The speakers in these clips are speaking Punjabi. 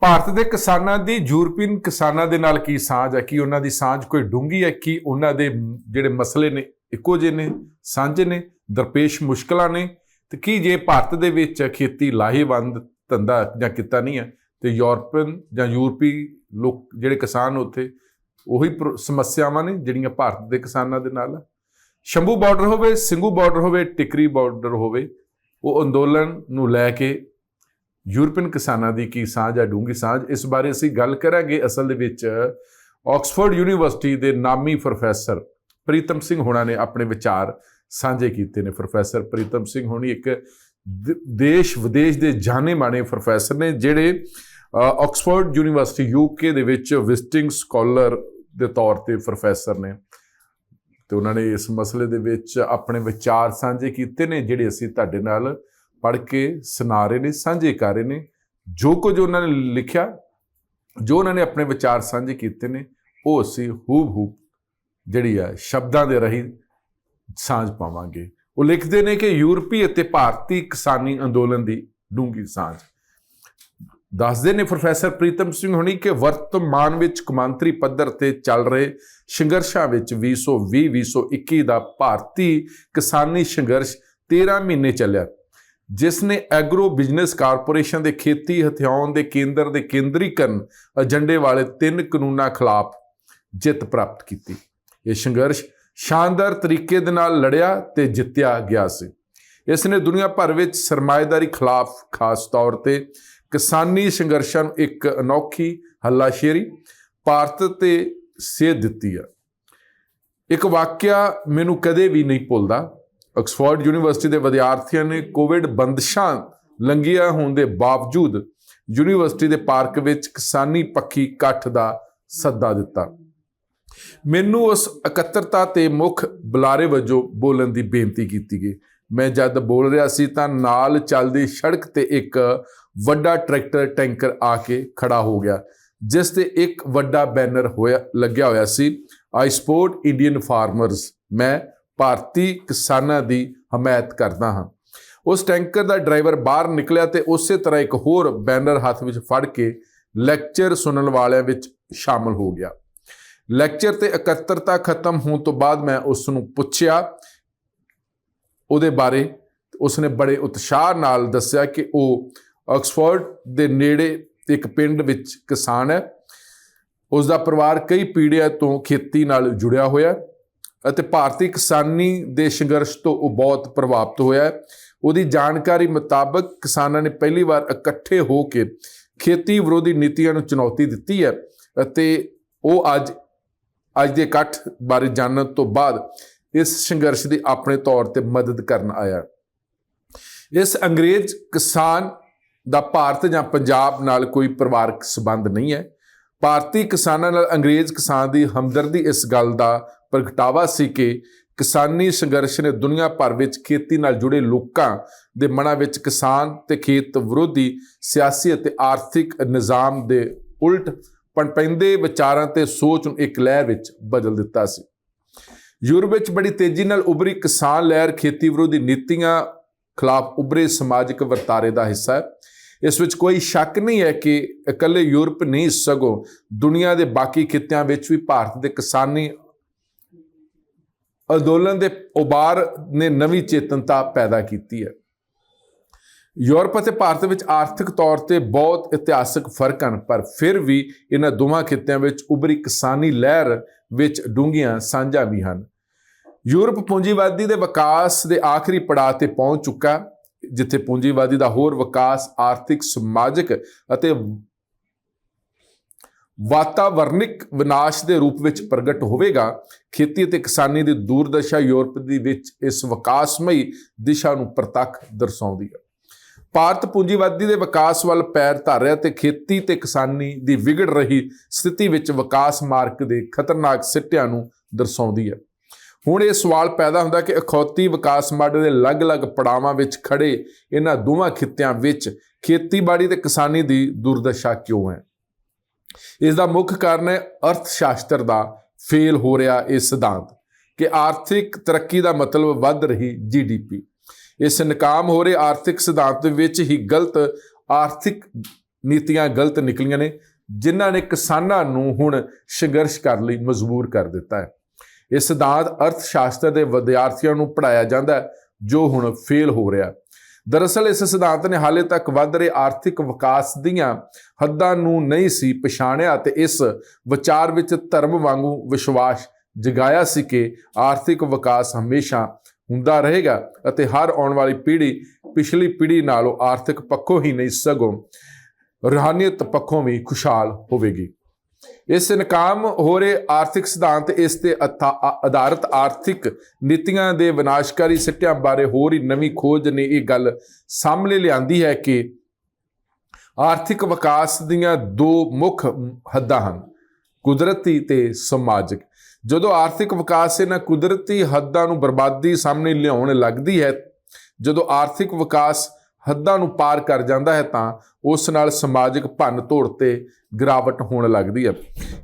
ਭਾਰਤ ਦੇ ਕਿਸਾਨਾਂ ਦੀ ਯੂਰਪੀਅਨ ਕਿਸਾਨਾਂ ਦੇ ਨਾਲ ਕੀ ਸਾਂਝ ਹੈ? ਕੀ ਉਹਨਾਂ ਦੀ ਸਾਂਝ ਕੋਈ ਡੂੰਗੀ ਹੈ? ਕੀ ਉਹਨਾਂ ਦੇ ਜਿਹੜੇ ਮਸਲੇ ਨੇ, ਇੱਕੋ ਜਿਹੇ ਨੇ, ਸਾਂਝੇ ਨੇ, ਦਰਪੇਸ਼ ਮੁਸ਼ਕਲਾਂ ਨੇ? ਤੇ ਕੀ ਜੇ ਭਾਰਤ ਦੇ ਵਿੱਚ ਖੇਤੀ ਲਾਹੇਵੰਦ ਧੰਦਾ ਜਾਂ ਕੀਤਾ ਨਹੀਂ ਹੈ, ਤੇ ਯੂਰਪੀਅਨ ਜਾਂ ਯੂਰਪੀ ਲੋਕ ਜਿਹੜੇ ਕਿਸਾਨ ਉੱਥੇ, ਉਹੀ ਪ੍ਰ- ਸਮੱਸਿਆਵਾਂ ਨੇ ਜਿਹੜੀਆਂ ਭਾਰਤ ਦੇ ਕਿਸਾਨਾਂ ਦੇ ਨਾਲ ਸ਼ੰਭੂ ਬਾਰਡਰ ਹੋਵੇ ਸਿੰਘੂ ਬਾਰਡਰ ਹੋਵੇ, ਟਿਕਰੀ ਬਾਰਡਰ ਹੋਵੇ, ਉਹ ਅੰਦੋਲਨ ਨੂੰ ਲੈ ਕੇ ਯੂਰਪੀਅਨ ਕਿਸਾਨਾਂ ਦੀ ਕੀ ਸਾਂਝ ਹੈ ਡੂੰਗੀ ਸਾਂਝ? ਇਸ ਬਾਰੇ ਅਸੀਂ ਗੱਲ ਕਰਾਂਗੇ ਅਸਲ ਦੇ ਵਿੱਚ ਆਕਸਫੋਰਡ ਯੂਨੀਵਰਸਿਟੀ ਦੇ ਨਾਮੀ ਪ੍ਰੋਫੈਸਰ ਪ੍ਰੀਤਮ ਸਿੰਘ ਹੋਣਾ ਨੇ ਆਪਣੇ ਵਿਚਾਰ ਸਾਂਝੇ ਕੀਤੇ ਨੇ। ਪ੍ਰੋਫੈਸਰ ਪ੍ਰੀਤਮ ਸਿੰਘ ਹੋਣੀ ਇੱਕ ਦੇਸ਼ ਵਿਦੇਸ਼ ਦੇ ਜਾਣੇ ਮਾਣੇ ਪ੍ਰੋਫੈਸਰ ਨੇ, ਜਿਹੜੇ ਆਕਸਫੋਰਡ ਯੂਨੀਵਰਸਿਟੀ ਯੂਕੇ ਦੇ ਵਿੱਚ ਵਿਜ਼ਿਟਿੰਗ ਸਕਾਲਰ ਦੇ ਤੌਰ ਤੇ ਪ੍ਰੋਫੈਸਰ ਨੇ। ਤੇ ਉਹਨਾਂ ਨੇ ਇਸ ਮਸਲੇ ਦੇ ਵਿੱਚ ਆਪਣੇ ਵਿਚਾਰ ਸਾਂਝੇ ਕੀਤੇ ਨੇ, ਜਿਹੜੇ ਅਸੀਂ ਤੁਹਾਡੇ ਨਾਲ ਪੜ੍ਹ ਕੇ ਸੁਣਾ ਰਹੇ ਨੇ, ਸਾਂਝੇ ਕਰ ਰਹੇ ਨੇ। ਜੋ ਕੁਝ ਉਹਨਾਂ ਨੇ ਲਿਖਿਆ, ਜੋ ਉਹਨਾਂ ਨੇ ਆਪਣੇ ਵਿਚਾਰ ਸਾਂਝੇ ਕੀਤੇ ਨੇ, ਉਹ ਅਸੀਂ ਹੂਬ ਹੂਬ ਜਿਹੜੀ ਆ, ਸ਼ਬਦਾਂ ਦੇ ਰਹੀ ਸਾਂਝ ਪਾਵਾਂਗੇ। ਉਹ ਲਿਖਦੇ ਨੇ ਕਿ ਯੂਰਪੀ ਅਤੇ ਭਾਰਤੀ ਕਿਸਾਨੀ ਅੰਦੋਲਨ ਦੀ ਡੂੰਗੀ ਸਾਂਝ। ਦੱਸਦੇ ਨੇ ਪ੍ਰੋਫੈਸਰ ਪ੍ਰੀਤਮ ਸਿੰਘ ਹੁਣੀ ਕਿ ਵਰਤਮਾਨ ਵਿੱਚ ਕੌਮਾਂਤਰੀ ਪੱਧਰ ਤੇ ਚੱਲ ਰਹੇ ਸੰਘਰਸ਼ਾਂ ਵਿੱਚ 2020-2021 ਦਾ ਭਾਰਤੀ ਕਿਸਾਨੀ ਸੰਘਰਸ਼ 13 ਮਹੀਨੇ ਚੱਲਿਆ। ਜਿਸ ਨੇ ਐਗਰੋ ਬਿਜ਼ਨਸ ਕਾਰਪੋਰੇਸ਼ਨ ਦੇ ਖੇਤੀ ਹਥਿਆਉਣ ਦੇ ਕੇਂਦਰ ਦੇ ਕੇਂਦਰੀਕਰਨ ਏਜੰਡੇ ਵਾਲੇ ਤਿੰਨ ਕਾਨੂੰਨਾਂ ਖਿਲਾਫ ਜਿੱਤ ਪ੍ਰਾਪਤ ਕੀਤੀ। ਇਹ ਸੰਘਰਸ਼ ਸ਼ਾਨਦਾਰ ਤਰੀਕੇ ਦੇ ਨਾਲ ਲੜਿਆ ਤੇ ਜਿੱਤਿਆ ਗਿਆ ਸੀ। ਇਸ ਨੇ ਦੁਨੀਆ ਭਰ ਵਿੱਚ ਸਰਮਾਏਦਾਰੀ ਖਿਲਾਫ ਖਾਸ ਤੌਰ ਤੇ ਕਿਸਾਨੀ ਸੰਘਰਸ਼ਾਂ ਨੂੰ ਇੱਕ ਅਨੋਖੀ ਹੱਲਾਸ਼ੇਰੀ ਭਾਰਤ ਤੇ ਸੇਧ ਦਿੱਤੀ ਹੈ। ਇੱਕ ਵਾਕਿਆ ਮੈਨੂੰ ਕਦੇ ਵੀ ਨਹੀਂ ਭੁੱਲਦਾ ਆਕਸਫੋਰਡ ਯੂਨੀਵਰਸਿਟੀ ਦੇ ਵਿਦਿਆਰਥੀਆਂ ਨੇ ਕੋਵਿਡ ਬੰਦਸ਼ਾਂ ਲੰਘੀਆਂ ਹੋਣ ਦੇ ਬਾਵਜੂਦ ਯੂਨੀਵਰਸਿਟੀ ਦੇ ਪਾਰਕ ਵਿੱਚ ਕਿਸਾਨੀ ਪੱਖੀ ਇਕੱਠ ਦਾ ਸੱਦਾ ਦਿੱਤਾ। ਮੈਨੂੰ ਉਸ ਇਕੱਤਰਤਾ ਤੇ ਮੁੱਖ ਬੁਲਾਰੇ ਵਜੋਂ ਬੋਲਣ ਦੀ ਬੇਨਤੀ ਕੀਤੀ ਗਈ। ਮੈਂ ਜਦ ਬੋਲ ਰਿਹਾ ਸੀ ਤਾਂ ਨਾਲ ਚੱਲਦੀ ਸੜਕ ਤੇ ਇੱਕ ਵੱਡਾ ਟਰੈਕਟਰ ਟੈਂਕਰ ਆ ਕੇ ਖੜਾ ਹੋ ਗਿਆ, ਜਿਸ ਤੇ ਇੱਕ ਵੱਡਾ ਬੈਨਰ ਹੋਇਆ, ਲੱਗਿਆ ਹੋਇਆ ਸੀ ਆਈ ਸਪੋਰਟ ਇੰਡੀਅਨ ਫਾਰਮਰਸ ਮੈਂ ਭਾਰਤੀ ਕਿਸਾਨਾਂ ਦੀ ਹਮਾਇਤ ਕਰਦਾ ਹਾਂ। ਉਸ ਟੈਂਕਰ ਦਾ ਡਰਾਈਵਰ ਬਾਹਰ ਨਿਕਲਿਆ ਤੇ ਉਸੇ ਤਰ੍ਹਾਂ ਇੱਕ ਹੋਰ ਬੈਨਰ ਹੱਥ ਵਿੱਚ ਫੜ ਕੇ ਲੈਕਚਰ ਸੁਣਨ ਵਾਲਿਆਂ ਵਿੱਚ ਸ਼ਾਮਲ ਹੋ ਗਿਆ। ਲੈਕਚਰ ਤੇ ਇਕੱਤਰਤਾ ਖਤਮ ਹੋਣ ਤੋਂ ਬਾਅਦ ਮੈਂ ਉਸ ਨੂੰ ਪੁੱਛਿਆ, ਉਹਦੇ ਬਾਰੇ ਉਸਨੇ ਬੜੇ ਉਤਸ਼ਾਹ ਨਾਲ ਦੱਸਿਆ ਕਿ ਉਹ ਆਕਸਫੋਰਡ ਦੇ ਨੇੜੇ ਇੱਕ ਪਿੰਡ ਵਿੱਚ ਕਿਸਾਨ ਹੈ। ਉਸ ਦਾ ਪਰਿਵਾਰ ਕਈ ਪੀੜ੍ਹੀਆਂ ਤੋਂ ਖੇਤੀ ਨਾਲ ਜੁੜਿਆ ਹੋਇਆ ਅਤੇ ਭਾਰਤੀ ਕਿਸਾਨੀ ਦੇ ਸੰਘਰਸ਼ ਤੋਂ ਉਹ ਬਹੁਤ ਪ੍ਰਭਾਵਿਤ ਹੋਇਆ ਹੈ। ਉਹਦੀ ਜਾਣਕਾਰੀ ਮੁਤਾਬਕ ਕਿਸਾਨਾਂ ਨੇ ਪਹਿਲੀ ਵਾਰ ਇਕੱਠੇ ਹੋ ਕੇ ਖੇਤੀ ਵਿਰੋਧੀ ਨੀਤੀਆਂ ਨੂੰ ਚੁਣੌਤੀ ਦਿੱਤੀ ਹੈ ਅਤੇ ਉਹ ਅੱਜ ਅੱਜ ਦੇ ਇਕੱਠ ਬਾਰੇ ਜਾਣਨ ਤੋਂ ਬਾਅਦ ਇਸ ਸੰਘਰਸ਼ ਦੀ ਆਪਣੇ ਤੌਰ ਤੇ ਮਦਦ ਕਰਨ ਆਇਆ। ਇਸ ਅੰਗਰੇਜ਼ ਕਿਸਾਨ ਦਾ ਭਾਰਤ ਜਾਂ ਪੰਜਾਬ ਨਾਲ ਕੋਈ ਪਰਿਵਾਰਕ ਸੰਬੰਧ ਨਹੀਂ ਹੈ। ਭਾਰਤੀ ਕਿਸਾਨਾਂ ਨਾਲ ਅੰਗਰੇਜ਼ ਕਿਸਾਨ ਦੀ ਹਮਦਰਦੀ ਇਸ ਗੱਲ ਦਾ ਪ੍ਰਗਟਾਵਾ ਸੀ ਕਿ ਕਿਸਾਨੀ ਸੰਘਰਸ਼ ਨੇ ਦੁਨੀਆ ਭਰ ਵਿੱਚ ਖੇਤੀ ਨਾਲ ਜੁੜੇ ਲੋਕਾਂ ਦੇ ਮਨਾਂ ਵਿੱਚ ਕਿਸਾਨ ਤੇ ਖੇਤ ਵਿਰੋਧੀ ਸਿਆਸੀ ਅਤੇ ਆਰਥਿਕ ਨਿਜ਼ਾਮ ਦੇ ਉਲਟ ਪਣਪੈਂਦੇ ਵਿਚਾਰਾਂ ਤੇ ਸੋਚ ਨੂੰ ਇੱਕ ਲਹਿਰ ਵਿੱਚ ਬਦਲ ਦਿੱਤਾ ਸੀ। ਯੂਰਪ ਵਿੱਚ ਬੜੀ ਤੇਜ਼ੀ ਨਾਲ ਉਭਰੀ ਕਿਸਾਨ ਲਹਿਰ ਖੇਤੀ ਵਿਰੋਧੀ ਨੀਤੀਆਂ ਖਿਲਾਫ ਉਭਰੇ ਸਮਾਜਿਕ ਵਰਤਾਰੇ ਦਾ ਹਿੱਸਾ ਹੈ। ਇਸ ਵਿੱਚ ਕੋਈ ਸ਼ੱਕ ਨਹੀਂ ਹੈ ਕਿ ਇਕੱਲੇ ਯੂਰਪ ਨਹੀਂ, ਸਗੋਂ ਦੁਨੀਆ ਦੇ ਬਾਕੀ ਖਿੱਤਿਆਂ ਵਿੱਚ ਵੀ ਭਾਰਤ ਦੇ ਕਿਸਾਨੀ ਅੰਦੋਲਨ ਦੇ ਉਬਾਰ ਨੇ ਨਵੀਂ ਚੇਤਨਤਾ ਪੈਦਾ ਕੀਤੀ ਹੈ। ਯੂਰਪ ਅਤੇ ਭਾਰਤ ਵਿੱਚ ਆਰਥਿਕ ਤੌਰ ਤੇ ਬਹੁਤ ਇਤਿਹਾਸਕ ਫ਼ਰਕ ਹਨ, ਪਰ ਫਿਰ ਵੀ ਇਹਨਾਂ ਦੋਵਾਂ ਖਿੱਤਿਆਂ ਵਿੱਚ ਉਭਰੀ ਕਿਸਾਨੀ ਲਹਿਰ ਵਿੱਚ ਡੂੰਘੀਆਂ ਸਾਂਝਾਂ ਵੀ ਹਨ। ਯੂਰਪ ਪੂੰਜੀਵਾਦੀ ਦੇ ਵਿਕਾਸ ਦੇ ਆਖਰੀ ਪੜਾਅ ਤੇ ਪਹੁੰਚ ਚੁੱਕਾ, ਜਿੱਥੇ ਪੂੰਜੀਵਾਦੀ ਦਾ ਹੋਰ ਵਿਕਾਸ ਆਰਥਿਕ, ਸਮਾਜਿਕ ਅਤੇ ਵਾਤਾਵਰਨਿਕ ਵਿਨਾਸ਼ ਦੇ ਰੂਪ ਵਿੱਚ ਪ੍ਰਗਟ ਹੋਵੇਗਾ। ਖੇਤੀ ਅਤੇ ਕਿਸਾਨੀ ਦੀ ਦੂਰਦਸ਼ਾ ਯੂਰਪ ਦੀ ਵਿੱਚ ਇਸ ਵਿਕਾਸਮਈ ਦਿਸ਼ਾ ਨੂੰ ਪ੍ਰਤੱਖ ਦਰਸਾਉਂਦੀ ਹੈ। ਭਾਰਤ ਪੂੰਜੀਵਾਦੀ ਦੇ ਵਿਕਾਸ ਵੱਲ ਪੈਰ ਧਰ ਰਿਹਾ ਤੇ ਖੇਤੀ ਤੇ ਕਿਸਾਨੀ ਦੀ ਵਿਗੜ ਰਹੀ ਸਥਿਤੀ ਵਿੱਚ ਵਿਕਾਸ ਮਾਰਗ ਦੇ ਖਤਰਨਾਕ ਸਿੱਟਿਆਂ ਨੂੰ ਦਰਸਾਉਂਦੀ ਹੈ। ਹੁਣ ਇਹ ਸਵਾਲ ਪੈਦਾ ਹੁੰਦਾ ਕਿ ਅਖੌਤੀ ਵਿਕਾਸ ਮਾਡਲ ਦੇ ਅਲੱਗ-ਅਲੱਗ ਪੜਾਵਾਂ ਵਿੱਚ ਖੜੇ ਇਹਨਾਂ ਦੋਵਾਂ ਖਿੱਤਿਆਂ ਵਿੱਚ ਖੇਤੀਬਾੜੀ ਤੇ ਕਿਸਾਨੀ ਦੀ ਦੁਰਦਸ਼ਾ ਕਿਉਂ ਹੈ? ਇਸ ਦਾ ਮੁੱਖ ਕਾਰਨ ਹੈ ਅਰਥ ਸ਼ਾਸਤਰ ਦਾ ਫੇਲ ਹੋ ਰਿਹਾ ਇਹ ਸਿਧਾਂਤ ਕਿ ਆਰਥਿਕ ਤਰੱਕੀ ਦਾ ਮਤਲਬ ਵੱਧ ਰਹੀ ਜੀਡੀਪੀ ਇਸ ਨਕਾਮ ਹੋ ਰਹੇ ਆਰਥਿਕ ਸਿਧਾਂਤ ਵਿੱਚ ਹੀ ਗਲਤ ਆਰਥਿਕ ਨੀਤੀਆਂ ਗਲਤ ਨਿਕਲੀਆਂ ਨੇ, ਜਿਨ੍ਹਾਂ ਨੇ ਕਿਸਾਨਾਂ ਨੂੰ ਹੁਣ ਸੰਘਰਸ਼ ਕਰਨ ਲਈ ਮਜਬੂਰ ਕਰ ਦਿੱਤਾ ਹੈ। ਇਹ ਸਿਧਾਂਤ ਅਰਥ ਸ਼ਾਸਤਰ ਦੇ ਵਿਦਿਆਰਥੀਆਂ ਨੂੰ ਪੜਾਇਆ ਜਾਂਦਾ ਹੈ, ਜੋ ਹੁਣ ਫੇਲ ਹੋ ਰਿਹਾ। ਦਰਅਸਲ ਇਸ ਸਿਧਾਂਤ ਨੇ ਹਾਲੇ ਤੱਕ ਵੱਧ ਰਹੇ ਆਰਥਿਕ ਵਿਕਾਸ ਦੀਆਂ ਹੱਦਾਂ ਨੂੰ ਨਹੀਂ ਸੀ ਪਛਾਣਿਆ ਅਤੇ ਇਸ ਵਿਚਾਰ ਵਿੱਚ ਧਰਮ ਵਾਂਗੂ ਵਿਸ਼ਵਾਸ ਜਗਾਇਆ ਸੀ ਕਿ ਆਰਥਿਕ ਵਿਕਾਸ ਹਮੇਸ਼ਾ ਹੁੰਦਾ ਰਹੇਗਾ ਅਤੇ ਹਰ ਆਉਣ ਵਾਲੀ ਪੀੜ੍ਹੀ ਪਿਛਲੀ ਪੀੜ੍ਹੀ ਨਾਲੋਂ ਆਰਥਿਕ ਪੱਖੋਂ ਹੀ ਨਹੀਂ ਸਗੋਂ ਰੂਹਾਨੀਅਤ ਪੱਖੋਂ ਵੀ ਖੁਸ਼ਹਾਲ ਹੋਵੇਗੀ। ਇਸ ਨਕਾਮ ਹੋ ਰਹੇ ਆਰਥਿਕ ਸਿਧਾਂਤ ਇਸ ਤੇ ਆਧਾਰਿਤ ਆਰਥਿਕ ਨੀਤੀਆਂ ਦੇ ਵਿਨਾਸ਼ਕਾਰੀ ਸਿੱਟਿਆਂ ਬਾਰੇ ਹੋਰ ਹੀ ਨਵੀਂ ਖੋਜ ਨੇ ਇਹ ਗੱਲ ਸਾਹਮਣੇ ਲਿਆਂਦੀ ਹੈ ਕਿ ਆਰਥਿਕ ਵਿਕਾਸ ਦੀਆਂ ਦੋ ਮੁੱਖ ਹੱਦਾਂ ਹਨ, ਕੁਦਰਤੀ ਤੇ ਸਮਾਜਿਕ। ਜਦੋਂ ਆਰਥਿਕ ਵਿਕਾਸ ਇਹਨਾਂ ਕੁਦਰਤੀ ਹੱਦਾਂ ਨੂੰ ਬਰਬਾਦੀ ਸਾਹਮਣੇ ਲਿਆਉਣ ਲੱਗਦੀ ਹੈ, ਜਦੋਂ ਆਰਥਿਕ ਵਿਕਾਸ ਹੱਦਾਂ ਨੂੰ ਪਾਰ ਕਰ ਜਾਂਦਾ ਹੈ ਤਾਂ ਉਸ ਨਾਲ ਸਮਾਜਿਕ ਭੰਨ ਤੋੜ ਤੇ ਗਿਰਾਵਟ ਹੋਣ ਲੱਗਦੀ ਹੈ।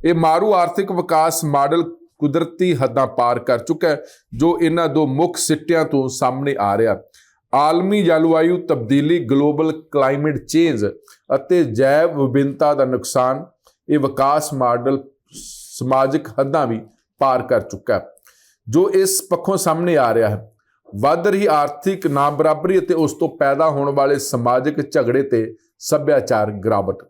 ਇਹ ਮਾਰੂ ਆਰਥਿਕ ਵਿਕਾਸ ਮਾਡਲ ਕੁਦਰਤੀ ਹੱਦਾਂ ਪਾਰ ਕਰ ਚੁੱਕਾ ਹੈ, ਜੋ ਇਹਨਾਂ ਦੋ ਮੁੱਖ ਸਿੱਟਿਆਂ ਤੋਂ ਸਾਹਮਣੇ ਆ ਰਿਹਾ। ਆਲਮੀ ਜਲਵਾਯੂ, ਤਬਦੀਲੀ, ਗਲੋਬਲ ਕਲਾਈਮੇਟ ਚੇਂਜ ਅਤੇ ਜੈਵ ਵਿਭਿੰਨਤਾ ਦਾ ਨੁਕਸਾਨ ਇਹ ਵਿਕਾਸ ਮਾਡਲ ਸਮਾਜਿਕ ਹੱਦਾਂ ਵੀ ਪਾਰ ਕਰ ਚੁੱਕਾ ਹੈ, ਜੋ ਇਸ ਪੱਖੋਂ ਸਾਹਮਣੇ ਆ ਰਿਹਾ ਹੈ। ਵੱਧ ਰਹੀ ਆਰਥਿਕ ਨਾ ਬਰਾਬਰੀ ਅਤੇ ਉਸ ਤੋਂ ਪੈਦਾ ਹੋਣ ਵਾਲੇ ਸਮਾਜਿਕ ਝਗੜੇ ਤੇ ਸੱਭਿਆਚਾਰ ਗਿਰਾਵਟ।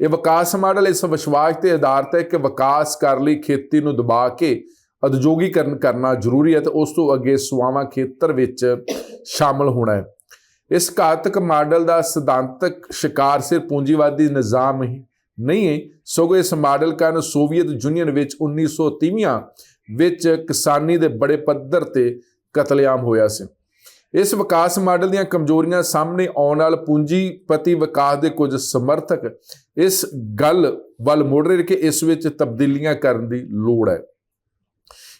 ਇਹ ਵਿਕਾਸ ਮਾਡਲ ਇਸ ਵਿਸ਼ਵਾਸ ਤੇ ਆਧਾਰਿਤ ਹੈ ਕਿ ਵਿਕਾਸ ਕਰ ਲਈ ਖੇਤੀ ਨੂੰ ਦਬਾ ਕੇ ਉਦਯੋਗੀਕਰਨ ਕਰਨਾ ਜ਼ਰੂਰੀ ਹੈ ਤੇ ਉਸ ਤੋਂ ਅੱਗੇ ਸੁਆਵਾਂ ਖੇਤਰ ਵਿੱਚ ਸ਼ਾਮਲ ਹੋਣਾ ਹੈ। ਇਸ ਘਾਤਕ ਮਾਡਲ ਦਾ ਸਿਧਾਂਤਕ ਸ਼ਿਕਾਰ ਸਿਰ ਪੂੰਜੀਵਾਦੀ ਨਿਜ਼ਾਮ ਹੀ ਨਹੀਂ ਹੈ, ਸਗੋਂ ਇਸ ਮਾਡਲ ਕਾਰਨ ਸੋਵੀਅਤ ਯੂਨੀਅਨ ਵਿੱਚ 1930ਵੀਆਂ ਵਿੱਚ ਕਿਸਾਨੀ ਦੇ ਬੜੇ ਪੱਧਰ ਤੇ ਕਤਲੇਆਮ ਹੋਇਆ ਸੀ। ਇਸ ਵਿਕਾਸ ਮਾਡਲ ਦੀਆਂ ਕਮਜ਼ੋਰੀਆਂ ਸਾਹਮਣੇ ਆਉਣ ਨਾਲ ਪੂੰਜੀਪਤੀ ਵਿਕਾਸ ਦੇ ਕੁਝ ਸਮਰਥਕ ਇਸ ਗੱਲ ਵੱਲ ਮੁੜ ਰਹੇ ਕਿ ਇਸ ਵਿੱਚ ਤਬਦੀਲੀਆਂ ਕਰਨ ਦੀ ਲੋੜ ਹੈ।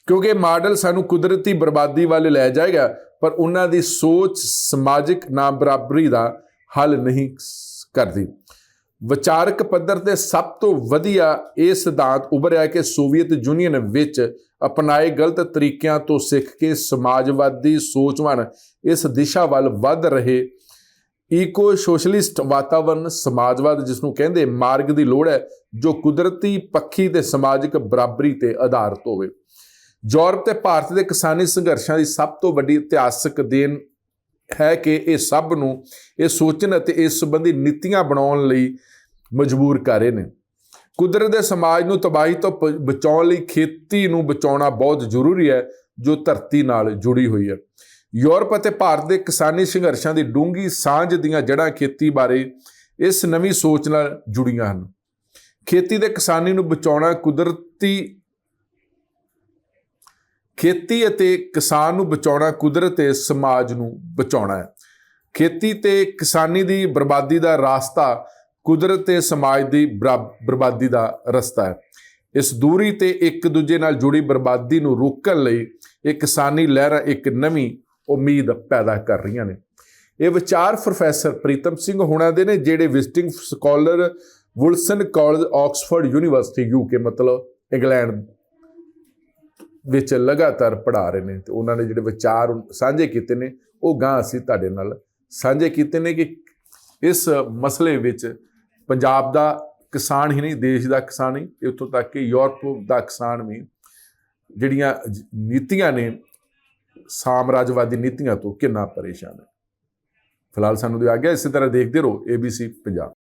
ਕਿਉਂਕਿ ਮਾਡਲ ਸਾਨੂੰ ਕੁਦਰਤੀ ਬਰਬਾਦੀ ਵੱਲ ਲੈ ਜਾਏਗਾ, ਪਰ ਉਹਨਾਂ ਦੀ ਸੋਚ ਸਮਾਜਿਕ ਨਾ ਬਰਾਬਰੀ ਦਾ ਹੱਲ ਨਹੀਂ ਕਰਦੀ। ਵਿਚਾਰਕ ਪੱਧਰ ਤੇ ਸਭ ਤੋਂ ਵਧੀਆ ਇਹ ਸਿਧਾਂਤ ਉਭਰਿਆ ਕਿ ਸੋਵੀਅਤ ਯੂਨੀਅਨ ਵਿੱਚ ਅਪਣਾਏ ਗਲਤ ਤਰੀਕਿਆਂ ਤੋਂ ਸਿੱਖ ਕੇ ਸਮਾਜਵਾਦੀ ਸੋਚਵਾਨ ਇਸ ਦਿਸ਼ਾ ਵੱਲ ਵੱਧ ਰਹੇ ਈਕੋ ਸੋਸ਼ਲਿਸਟ ਵਾਤਾਵਰਣ ਸਮਾਜਵਾਦ ਜਿਸ ਨੂੰ ਕਹਿੰਦੇ ਮਾਰਗ ਦੀ ਲੋੜ ਹੈ, ਜੋ ਕੁਦਰਤੀ ਪੱਖੀ ਤੇ ਸਮਾਜਿਕ ਬਰਾਬਰੀ ਤੇ ਆਧਾਰਿਤ ਹੋਵੇ। ਯੂਰਪ ਤੇ ਭਾਰਤ ਦੇ ਕਿਸਾਨੀ ਸੰਘਰਸ਼ਾਂ ਦੀ ਸਭ ਤੋਂ ਵੱਡੀ ਇਤਿਹਾਸਕ ਦੇਣ ਹੈ ਕਿ ਇਹ ਸਭ ਨੂੰ ਇਹ ਸੋਚਣ ਅਤੇ ਇਸ ਸੰਬੰਧੀ ਨੀਤੀਆਂ ਬਣਾਉਣ ਲਈ ਮਜਬੂਰ ਕਰ ਰਹੇ ਨੇ। ਕੁਦਰਤ ਦੇ ਸਮਾਜ ਨੂੰ ਤਬਾਹੀ ਤੋਂ ਪ- ਬਚਾਉਣ ਲਈ ਖੇਤੀ ਨੂੰ ਬਚਾਉਣਾ ਬਹੁਤ ਜ਼ਰੂਰੀ ਹੈ, ਜੋ ਧਰਤੀ ਨਾਲ ਜੁੜੀ ਹੋਈ ਹੈ। ਯੂਰਪ ਅਤੇ ਭਾਰਤ ਦੇ ਕਿਸਾਨੀ ਸੰਘਰਸ਼ਾਂ ਦੀ ਡੂੰਗੀ ਸਾਂਝ ਦੀਆਂ ਜੜ੍ਹਾਂ ਖੇਤੀ ਬਾਰੇ ਇਸ ਨਵੀਂ ਸੋਚ ਨਾਲ ਜੁੜੀਆਂ ਹਨ। ਖੇਤੀ ਦੇ ਕਿਸਾਨੀ ਨੂੰ ਬਚਾਉਣਾ ਕੁਦਰਤੀ, ਖੇਤੀ ਅਤੇ ਕਿਸਾਨ ਨੂੰ ਬਚਾਉਣਾ ਕੁਦਰਤ ਤੇ ਸਮਾਜ ਨੂੰ ਬਚਾਉਣਾ ਹੈ। ਖੇਤੀ ਤੇ ਕਿਸਾਨੀ ਦੀ ਬਰਬਾਦੀ ਦਾ ਰਾਸਤਾ ਕੁਦਰਤ ਤੇ ਸਮਾਜ ਦੀ ਬਰਾ- ਬਰਬਾਦੀ ਦਾ ਰਸਤਾ ਹੈ। ਇਸ ਦੂਰੀ ਤੇ ਇੱਕ ਦੂਜੇ ਨਾਲ ਜੁੜੀ ਬਰਬਾਦੀ ਨੂੰ ਰੋਕਣ ਲਈ ਇਹ ਕਿਸਾਨੀ ਲਹਿਰਾਂ, ਇੱਕ ਨਵੀਂ ਉਮੀਦ ਪੈਦਾ ਕਰ ਰਹੀਆਂ ਨੇ। ਇਹ ਵਿਚਾਰ ਪ੍ਰੋਫੈਸਰ ਪ੍ਰੀਤਮ ਸਿੰਘ ਹੋਣਾ ਦੇ ਨੇ, ਜਿਹੜੇ visiting scholar Wolfson college, Oxford University UK ਮਤਲਬ ਇੰਗਲੈਂਡ ਵਿੱਚ ਲਗਾਤਾਰ ਪੜ੍ਹਾ ਰਹੇ ਨੇ। ਤੇ ਉਹਨਾਂ ਨੇ ਜਿਹੜੇ ਵਿਚਾਰ ਸਾਂਝੇ ਕੀਤੇ ਨੇ, ਉਹ ਗਾਂ ਅਸੀਂ ਤੁਹਾਡੇ ਨਾਲ ਸਾਂਝੇ ਕੀਤੇ ਨੇ ਕਿ ਇਸ ਮਸਲੇ ਵਿੱਚ ਪੰਜਾਬ ਦਾ ਕਿਸਾਨ ਹੀ ਨਹੀਂ, ਦੇਸ਼ ਦਾ ਕਿਸਾਨ ਹੀ ਇੱਥੋਂ ਤੱਕ ਕਿ ਯੂਰਪ ਦਾ ਕਿਸਾਨ ਵੀ ਜਿਹੜੀਆਂ ਨੀਤੀਆਂ ਨੇ, ਸਾਮਰਾਜਵਾਦੀ ਨੀਤੀਆਂ ਤੋਂ ਕਿੰਨਾ ਪਰੇਸ਼ਾਨ ਹੈ। ਫਿਲਹਾਲ ਸਾਨੂੰ ਦਿਆ ਗਿਆ, ਇਸੇ ਤਰ੍ਹਾਂ ਦੇਖਦੇ ਰਹੋ ABC ਪੰਜਾਬ।